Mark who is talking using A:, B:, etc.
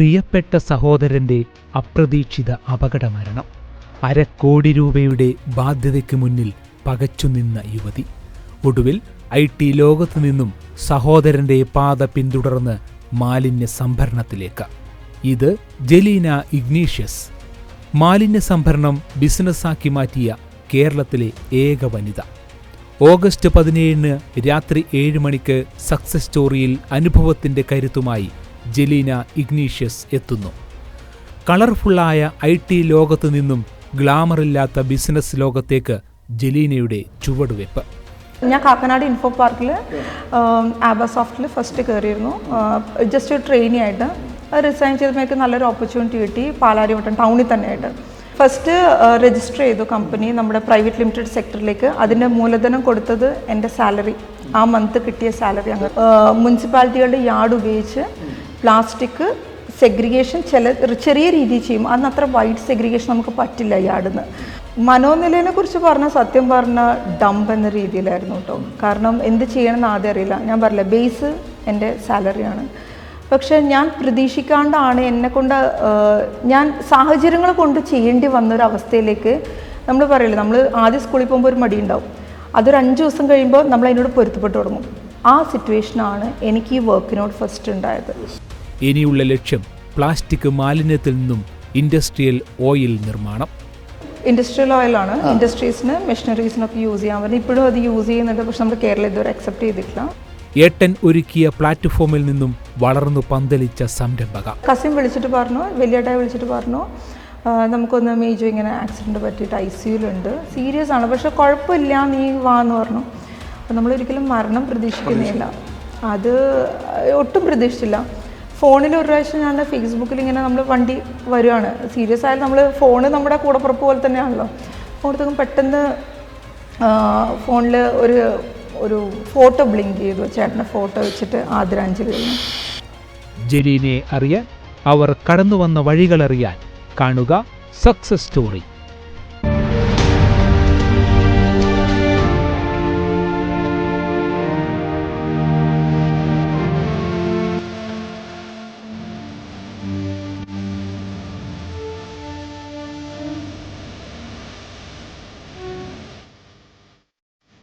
A: പ്രിയപ്പെട്ട സഹോദരന്റെ അപ്രതീക്ഷിത അപകടമരണം. അരക്കോടി രൂപയുടെ ബാധ്യതയ്ക്ക് മുന്നിൽ പകച്ചുനിന്ന യുവതി. ഒടുവിൽ ഐ ടി ലോകത്തു നിന്നും സഹോദരന്റെ പാത പിന്തുടർന്ന് മാലിന്യ സംഭരണത്തിലേക്ക്. ഇത് ജലീന ഇഗ്നീഷ്യസ്. മാലിന്യ സംഭരണം ബിസിനസ്സാക്കി മാറ്റിയ കേരളത്തിലെ ഏക വനിത. ഓഗസ്റ്റ് പതിനേഴിന് രാത്രി ഏഴ് മണിക്ക് സക്സസ് സ്റ്റോറിയിൽ അനുഭവത്തിന്റെ കരുത്തുമായി ജലീന ഇഗ്നീഷ്യസ് എത്തുന്നു. കളർഫുള്ളായ ഐ ടി ലോകത്തു നിന്നും ഗ്ലാമറില്ലാത്ത ബിസിനസ് ലോകത്തേക്ക് ജലീനയുടെ ചുവടുവെപ്പ്.
B: ഞാൻ കാക്കനാട് ഇൻഫോ പാർക്കിൽ ആബസോഫ്റ്റിൽ ഫസ്റ്റ് കയറിയിരുന്നു ജസ്റ്റ് ഒരു ട്രെയിനി ആയിട്ട്. റിസൈൻ ചെയ്തപ്പോഴേക്ക് നല്ലൊരു ഓപ്പർച്യൂണിറ്റി കിട്ടി. പാലാരിവട്ടം ടൗണിൽ തന്നെ ആയിട്ട് ഫസ്റ്റ് രജിസ്റ്റർ ചെയ്തു കമ്പനി നമ്മുടെ പ്രൈവറ്റ് ലിമിറ്റഡ് സെക്ടറിലേക്ക് അതിന്റെ മൂലധനം കൊടുത്തത് എന്റെ സാലറി ആ മന്ത് കിട്ടിയ സാലറി അങ്ങ് മുനിസിപ്പാലിറ്റികളുടെ യാർഡ് ഉപയോഗിച്ച് പ്ലാസ്റ്റിക് സെഗ്രിഗേഷൻ ചില ചെറിയ രീതിയിൽ ചെയ്യും. അന്ന് അത്ര വൈഡ് സെഗ്രിഗേഷൻ നമുക്ക് പറ്റില്ല യാർഡിന്ന് മനോനിലയെ കുറിച്ച് പറഞ്ഞാൽ സത്യം പറഞ്ഞ ഡംപ് എന്ന രീതിയിലായിരുന്നു കേട്ടോ കാരണം എന്ത് ചെയ്യണമെന്ന് ആദ്യം അറിയില്ല. ഞാൻ പറയില്ല ബേസ് എന്റെ സാലറിയാണ് പക്ഷേ ഞാൻ പ്രതീക്ഷിക്കാണ്ടാണ് എന്നെ കൊണ്ട് ഞാൻ സാഹചര്യങ്ങൾ കൊണ്ട് ചെയ്യേണ്ടി വന്ന ഒരു അവസ്ഥയിലേക്ക് നമ്മൾ പറയില്ല നമ്മൾ ആദ്യം സ്കൂളിൽ പോകുമ്പോൾ ഒരു മടി ഉണ്ടാവും. അതൊരു അഞ്ച് ദിവസം കഴിയുമ്പോൾ നമ്മൾ അതിനോട് പൊരുത്തപ്പെട്ട് തുടങ്ങും. ആ സിറ്റുവേഷനാണ് എനിക്ക് ഈ വർക്കിനോട് ഫസ്റ്റ് ഉണ്ടായത്.
A: ഇനിയുള്ള ലക്ഷ്യം പ്ലാസ്റ്റിക് മാലിന്യത്തിൽ നിന്നും ഇൻഡസ്ട്രിയൽ ഓയിൽ നിർമ്മാണം.
B: ഇൻഡസ്ട്രിയൽ ഓയിലാണ് ഇൻഡസ്ട്രീസിന് മെഷീനറീസിനൊക്കെ യൂസ് ചെയ്യാൻ പറ്റും ഇപ്പോഴും അത് യൂസ് ചെയ്യുന്നുണ്ട്. പക്ഷെ നമ്മൾ കേരളം ഇതുവരെ അക്സെപ്റ്റ് ചെയ്തിട്ടില്ല.
A: ഏട്ടൻ ഒരുക്കിയ പ്ലാറ്റ്ഫോമിൽ നിന്നും വളർന്നു പന്തലിച്ച സംരംഭക.
B: കസിൻ വിളിച്ചിട്ട് പറഞ്ഞു വലിയേട്ടായി വിളിച്ചിട്ട് പറഞ്ഞു നമുക്കൊന്ന് മേജു ഇങ്ങനെ ആക്സിഡന്റ് പറ്റിയിട്ട് ഐ സിയുലുണ്ട് സീരിയസ് ആണ്. പക്ഷെ കുഴപ്പമില്ല നീ വാ എന്ന് പറഞ്ഞു. നമ്മളൊരിക്കലും മരണം പ്രതീക്ഷിക്കുന്നില്ല. അത് ഒട്ടും പ്രതീക്ഷിച്ചില്ല. ഫോണിൽ ഒരു പ്രാവശ്യം ഞാൻ ഫേസ്ബുക്കിൽ ഇങ്ങനെ നമ്മൾ വണ്ടി വരുവാണ്. സീരിയസ് ആയാലും നമ്മൾ ഫോണ് നമ്മുടെ കൂടപ്പുറപ്പ് പോലെ തന്നെയാണല്ലോ. അപ്പോഴത്തേക്കും പെട്ടെന്ന് ഫോണിൽ ഒരു ഒരു ഫോട്ടോ ബ്ലിങ്ക് ചെയ്തു. ചേട്ടന്റെ ഫോട്ടോ വെച്ചിട്ട് ആദരാഞ്ജലി കഴിഞ്ഞു.
A: ജലീനെ അറിയാൻ അവർ കടന്നു വന്ന വഴികളറിയാൻ. കാണുക സക്സസ് സ്റ്റോറി.